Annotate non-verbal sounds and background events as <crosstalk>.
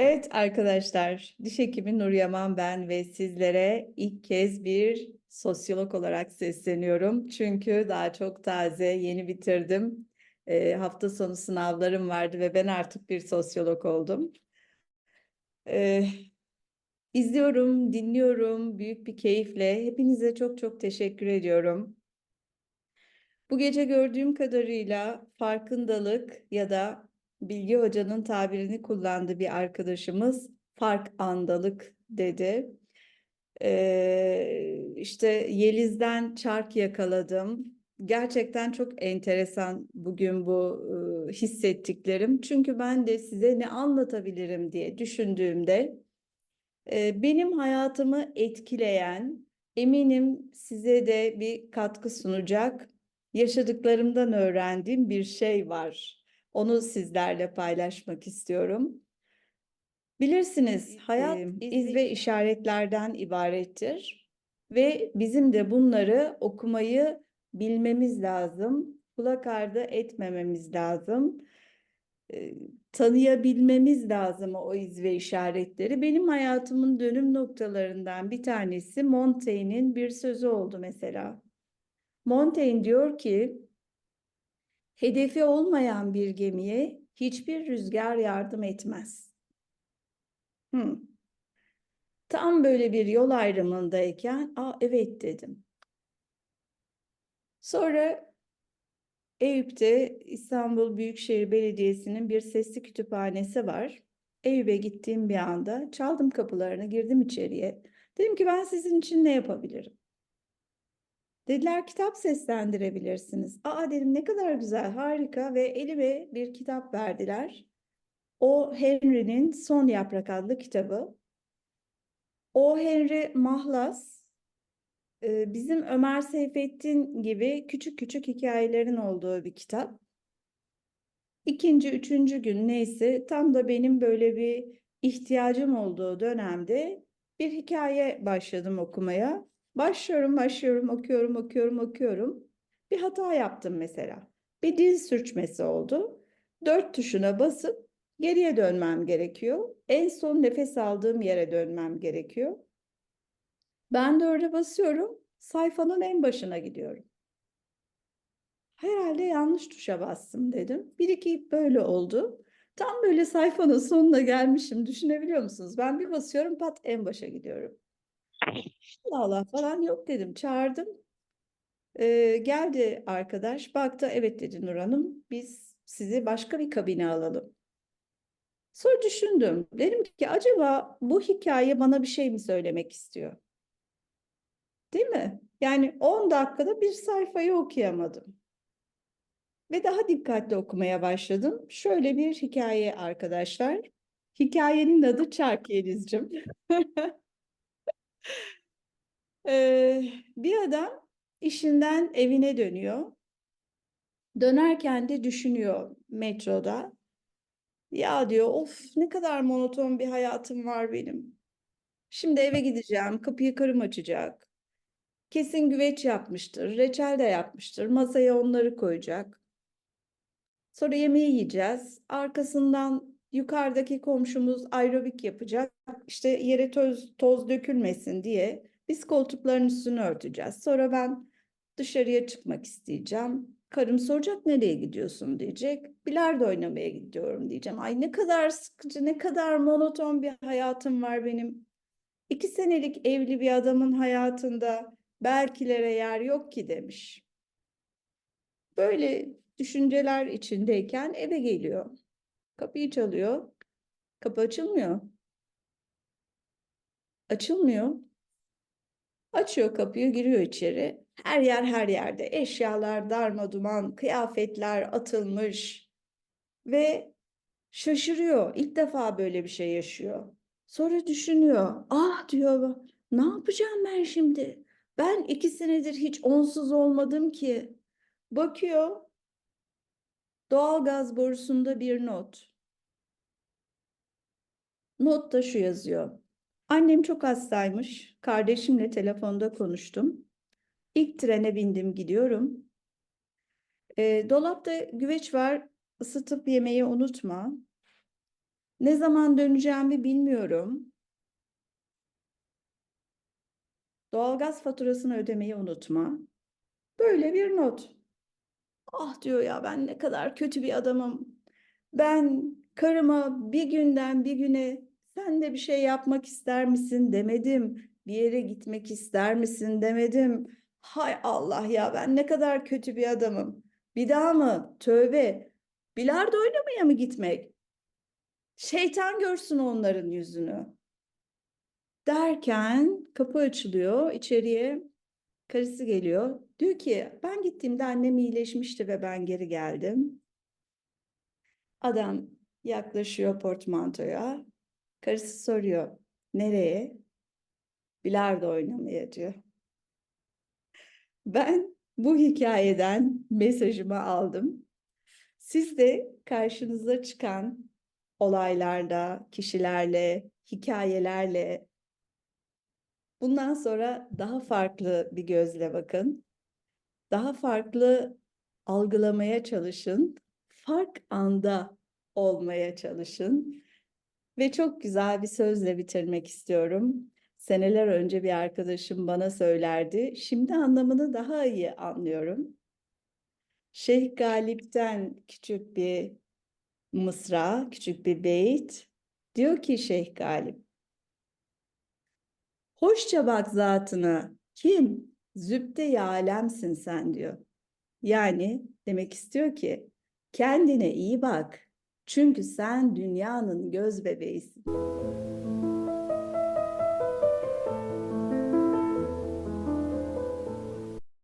Evet arkadaşlar, diş hekimi Nur Yaman ben ve sizlere ilk kez bir sosyolog olarak sesleniyorum. Çünkü daha çok taze, yeni bitirdim. Ee, hafta sonu sınavlarım vardı ve ben artık bir sosyolog oldum. Ee, izliyorum, dinliyorum büyük bir keyifle. Hepinize çok çok teşekkür ediyorum. Bu gece gördüğüm kadarıyla farkındalık ya da Bilgi Hoca'nın tabirini kullandığı bir arkadaşımız fark andalık dedi. Ee, işte Yeliz'den çark yakaladım. Gerçekten çok enteresan bugün bu e, hissettiklerim. Çünkü ben de size ne anlatabilirim diye düşündüğümde e, benim hayatımı etkileyen, eminim size de bir katkı sunacak yaşadıklarımdan öğrendiğim bir şey var. Onu sizlerle paylaşmak istiyorum. Bilirsiniz hayat iz ve işaretlerden ibarettir ve bizim de bunları okumayı bilmemiz lazım. Kulak ardı etmememiz lazım. E, tanıyabilmemiz lazım o iz ve işaretleri. Benim hayatımın dönüm noktalarından bir tanesi Montaigne'in bir sözü oldu mesela. Montaigne diyor ki, hedefi olmayan bir gemiye hiçbir rüzgar yardım etmez. Hmm. Tam böyle bir yol ayrımındayken, aa evet dedim. Sonra Eyüp'te İstanbul Büyükşehir Belediyesi'nin bir sesli kütüphanesi var. Eyüp'e gittiğim bir anda çaldım kapılarını, girdim içeriye. Dedim ki ben sizin için ne yapabilirim? Dediler kitap seslendirebilirsiniz. Aa dedim ne kadar güzel, harika ve elime bir kitap verdiler. O Henry'nin Son Yaprak adlı kitabı. O Henry Mahlas e, bizim Ömer Seyfettin gibi küçük küçük hikayelerin olduğu bir kitap. İkinci, üçüncü gün neyse tam da benim böyle bir ihtiyacım olduğu dönemde bir hikaye başladım okumaya. Başlıyorum, başlıyorum, okuyorum, okuyorum, okuyorum. Bir hata yaptım mesela. Bir dil sürçmesi oldu. Dört tuşuna basıp geriye dönmem gerekiyor. En son nefes aldığım yere dönmem gerekiyor. Ben de orada basıyorum. Sayfanın en başına gidiyorum. Herhalde yanlış tuşa bastım dedim. Bir iki böyle oldu. Tam böyle sayfanın sonuna gelmişim. Düşünebiliyor musunuz? Ben bir basıyorum pat en başa gidiyorum. Allah Allah falan yok dedim. Çağırdım. Ee, geldi arkadaş. Baktı evet dedi Nur Hanım. Biz sizi başka bir kabine alalım. Sonra düşündüm. Dedim ki acaba bu hikaye bana bir şey mi söylemek istiyor? Değil mi? Yani 10 dakikada bir sayfayı okuyamadım. Ve daha dikkatli okumaya başladım. Şöyle bir hikaye arkadaşlar. Hikayenin adı Çark Yelizcim. <laughs> Ee, bir adam işinden evine dönüyor. Dönerken de düşünüyor metroda. Ya diyor of ne kadar monoton bir hayatım var benim. Şimdi eve gideceğim, kapıyı karım açacak. Kesin güveç yapmıştır, reçel de yapmıştır. Masaya onları koyacak. Sonra yemeği yiyeceğiz. Arkasından yukarıdaki komşumuz aerobik yapacak. İşte yere toz, toz dökülmesin diye biz koltukların üstünü örteceğiz. Sonra ben dışarıya çıkmak isteyeceğim. Karım soracak nereye gidiyorsun diyecek. Bilardo oynamaya gidiyorum diyeceğim. Ay ne kadar sıkıcı, ne kadar monoton bir hayatım var benim. İki senelik evli bir adamın hayatında belkilere yer yok ki demiş. Böyle düşünceler içindeyken eve geliyor. Kapıyı çalıyor. Kapı açılmıyor. Açılmıyor. Açıyor kapıyı, giriyor içeri. Her yer her yerde. Eşyalar darmaduman, kıyafetler atılmış. Ve şaşırıyor. İlk defa böyle bir şey yaşıyor. Sonra düşünüyor. Ah diyor, ne yapacağım ben şimdi? Ben iki senedir hiç onsuz olmadım ki. Bakıyor. Doğalgaz borusunda bir not. Notta şu yazıyor. Annem çok hastaymış. Kardeşimle telefonda konuştum. İlk trene bindim gidiyorum. E, dolapta güveç var. Isıtıp yemeği unutma. Ne zaman döneceğimi bilmiyorum. Doğalgaz faturasını ödemeyi unutma. Böyle bir not. Ah diyor ya ben ne kadar kötü bir adamım. Ben karıma bir günden bir güne sen de bir şey yapmak ister misin demedim. Bir yere gitmek ister misin demedim. Hay Allah ya ben ne kadar kötü bir adamım. Bir daha mı? Tövbe. Bilardo oynamaya mı gitmek? Şeytan görsün onların yüzünü. Derken kapı açılıyor içeriye. Karısı geliyor. Diyor ki ben gittiğimde annem iyileşmişti ve ben geri geldim. Adam yaklaşıyor portmantoya. Karısı soruyor. Nereye? Bilardo oynamaya diyor. Ben bu hikayeden mesajımı aldım. Siz de karşınıza çıkan olaylarda, kişilerle, hikayelerle bundan sonra daha farklı bir gözle bakın. Daha farklı algılamaya çalışın. Fark anda olmaya çalışın. Ve çok güzel bir sözle bitirmek istiyorum. Seneler önce bir arkadaşım bana söylerdi. Şimdi anlamını daha iyi anlıyorum. Şeyh Galip'ten küçük bir mısra, küçük bir beyt. Diyor ki Şeyh Galip, Hoşça bak zatına, kim? Zübde-i alemsin sen diyor. Yani demek istiyor ki kendine iyi bak. Çünkü sen dünyanın göz bebeğisin.